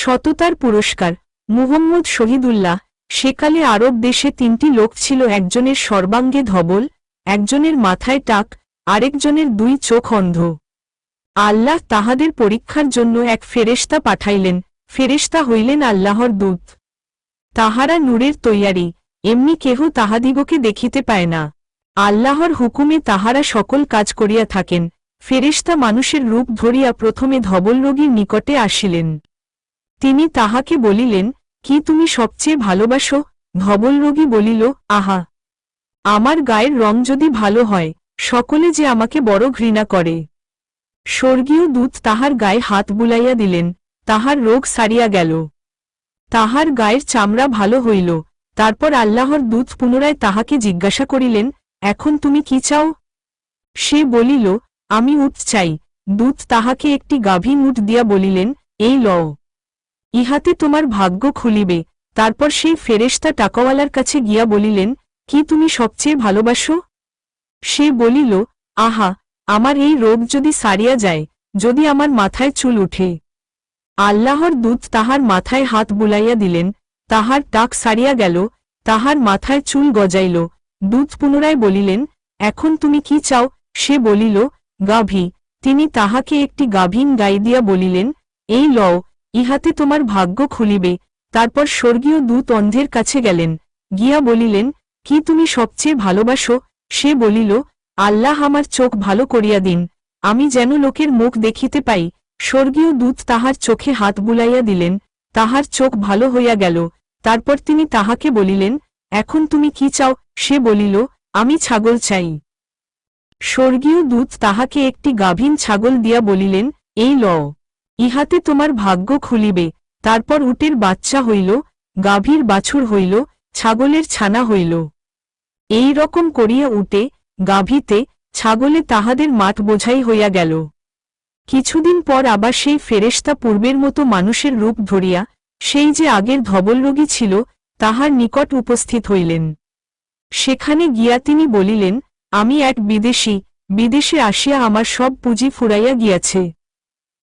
সততার পুরস্কার। মুহম্মদ শহীদুল্লাহ, সেকালে আরব দেশে তিনটি লোক ছিল, একজনের সর্বাঙ্গে ধবল, একজনের মাথায় টাক, আরেকজনের দুই চোখ অন্ধ। আল্লাহ তাহাদের পরীক্ষার জন্য এক ফেরেশতা পাঠাইলেন, ফেরেশতা হইলেন আল্লাহর দূত। তাহারা নূরের তৈয়ারি, এমনি কেহ তাহাদিগকে দেখিতে পায় না। আল্লাহর হুকুমে তাহারা সকল কাজ করিয়া থাকেন, ফেরেশতা মানুষের রূপ ধরিয়া প্রথমে ধবল রোগীর নিকটে আসিলেন। তিনি তাহাকে বলিলেন, কি তুমি সবচেয়ে ভালোবাসো? ধবল রোগী বলিল, আহা! আমার গায়ের রং যদি ভালো হয়, সকলে যে আমাকে বড় ঘৃণা করে। স্বর্গীয় দূত তাহার গায়ে হাত বুলাইয়া দিলেন, তাহার রোগ সারিয়া গেল। তাহার গায়ের চামড়া ভালো হইল, তারপর আল্লাহর দূত পুনরায় তাহাকে জিজ্ঞাসা করিলেন, এখন তুমি কি চাও? সে বলিল, আমি উট চাই। দূত তাহাকে একটি গাভীন উট দিয়া বলিলেন, এই লও। ইহাতে তোমার ভাগ্য খুলিবে। তারপর সেই ফেরেশতা টাকাওয়ালার কাছে গিয়া বলিলেন, কি তুমি সবচেয়ে ভালোবাসো? সে বলিল, আহা, আমার এই রোগ যদি সারিয়া যায়, যদি আমার মাথায় চুল উঠে। আল্লাহর দূত তাহার মাথায় হাত বুলাইয়া দিলেন, তাহার টাক সারিয়া গেল, তাহার মাথায় চুল গজাইল। দূত পুনরায় বলিলেন, এখন তুমি কি চাও? সে বলিল, গাভী। তিনি তাহাকে একটি গাভীন গাই দিয়া বলিলেন, এই লও ইহাতে তোমার ভাগ্য খুলিবে। তারপর স্বর্গীয় দূত অন্ধের কাছে গেলেন। গিয়া বলিলেন, কি তুমি সবচেয়ে ভালোবাসো? সে বলিল, আল্লাহ আমার চোখ ভালো করিয়া দিন। আমি যেন লোকের মুখ দেখিতে পাই। স্বর্গীয় দূত তাহার চোখে হাত বুলাইয়া দিলেন। তাহার চোখ ভালো হইয়া গেল। তারপর তিনি তাহাকে বলিলেন, এখন তুমি কি চাও? সে বলিল, আমি ছাগল চাই। স্বর্গীয় দূত তাহাকে একটি গাভীন ছাগল দিয়া বলিলেন, এই লও। ইহাতে তোমার ভাগ্য খুলিবে। তারপর উটের বাচ্চা হইল, গাভীর বাছুর হইল, ছাগলের ছানা হইল। এই রকম করিয়া উটে, গাভীতে, ছাগলে তাহাদের মাঠ বোঝাই হইয়া গেল। কিছুদিন পর আবার সেই ফেরেশতা পূর্বের মতো মানুষের রূপ ধরিয়া, সেই যে আগের ধবলরোগী ছিল, তাহার নিকট উপস্থিত হইলেন। সেখানে গিয়া তিনি বলিলেন, আমি এক বিদেশি, বিদেশে আসিয়া আমার সব পুঁজি ফুরাইয়া গিয়াছে।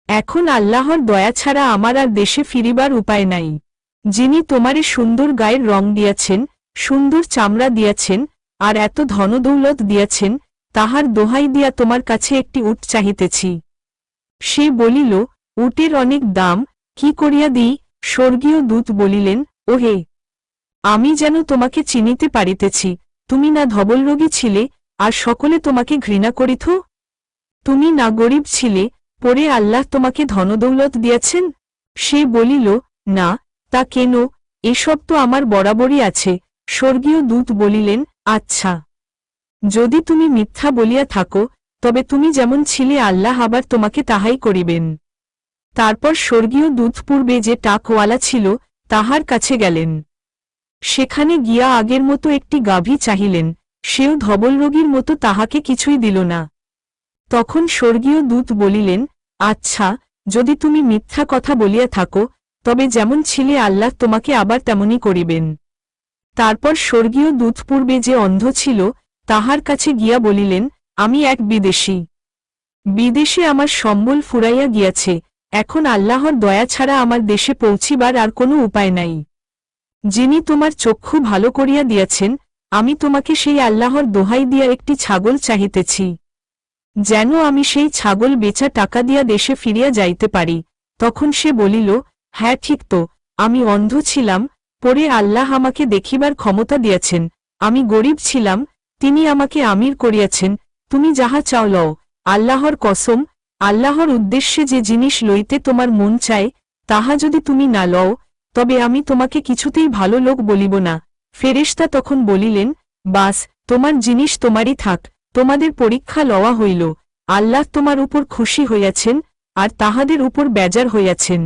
এখন আল্লাহর দয়া ছাড়া আমার আর দেশে ফিরিবার উপায় নাই। যিনি তোমারে সুন্দর গায়ের রং দিয়াছেন, সুন্দর চামড়া দিয়াছেন, আর এত ধনদৌলত দিয়াছেন, তাহার দোহাই দিয়া তোমার কাছে একটি উট চাহিতেছি। সে বলিল, উটের অনেক দাম, কি করিয়া দিই? স্বর্গীয় দূত বলিলেন, ওহে, আমি যেন তোমাকে চিনিতে পারিতেছি, তুমি না ধবলরোগী ছিলে, আর সকলে তোমাকে ঘৃণা করিত? তুমি না গরিব ছিলে পরে আল্লাহ তোমাকে ধনদৌলত দিয়াছেন? সে বলিল, না, তা কেন? এসব তো আমার বরাবরই আছে। স্বর্গীয় দূত বলিলেন আচ্ছা। যদি তুমি মিথ্যা বলিয়া থাকো, তবে তুমি যেমন ছিলে আল্লাহ আবার তোমাকে তাহাই করিবেন। তারপর স্বর্গীয় দূত পূর্বে যে টাকওয়ালা ছিল, তাহার কাছে গেলেন। সেখানে গিয়া আগের মতো একটি গাভী চাহিলেন। সেও ধবল রোগীর মতো তাহাকে কিছুই দিল না। তখন স্বর্গীয় দূত বলিলেন আচ্ছা যদি তুমি মিথ্যা কথা বলিয়া থাকো, তবে যেমন ছিলে আল্লাহ তোমাকে আবার তেমনই করিবেন। তারপর স্বর্গীয় দূত পূর্বে যে অন্ধ ছিল, তাহার কাছে গিয়া বলিলেন, আমি এক বিদেশি। বিদেশে আমার সম্বল ফুরাইয়া গিয়াছে, এখন আল্লাহর দয়া ছাড়া আমার দেশে পৌঁছিবার আর কোনো উপায় নাই। যিনি তোমার চক্ষু ভালো করিয়া দিয়াছেন, আমি তোমাকে সেই আল্লাহর দোহাই দিয়া একটি ছাগল চাহিতেছি। যেন আমি সেই ছাগল বেচা টাকা দিয়া দেশে ফিরিয়া যাইতে পারি। তখন সে বলিল হ্যাঁ ঠিক তো, আমি অন্ধ ছিলাম, পরে আল্লাহ আমাকে দেখিবার ক্ষমতা দিয়াছেন। আমি গরিব ছিলাম, তিনি আমাকে আমির করিয়াছেন, তুমি যাহা চাও লও। আল্লাহর কসম, আল্লাহর উদ্দেশ্যে যে জিনিস লইতে তোমার মন চায়, তাহা যদি তুমি না লও, তবে আমি তোমাকে কিছুতেই ভালো লোক বলিব না। ফেরেশতা তখন বলিলেন, বাস, তোমার জিনিস তোমারই থাক। তোমাদের পরীক্ষা লওয়া হইল আল্লাহ তোমার উপর খুশি হইয়াছেন আর তাহাদের উপর বেজার হইয়াছেন।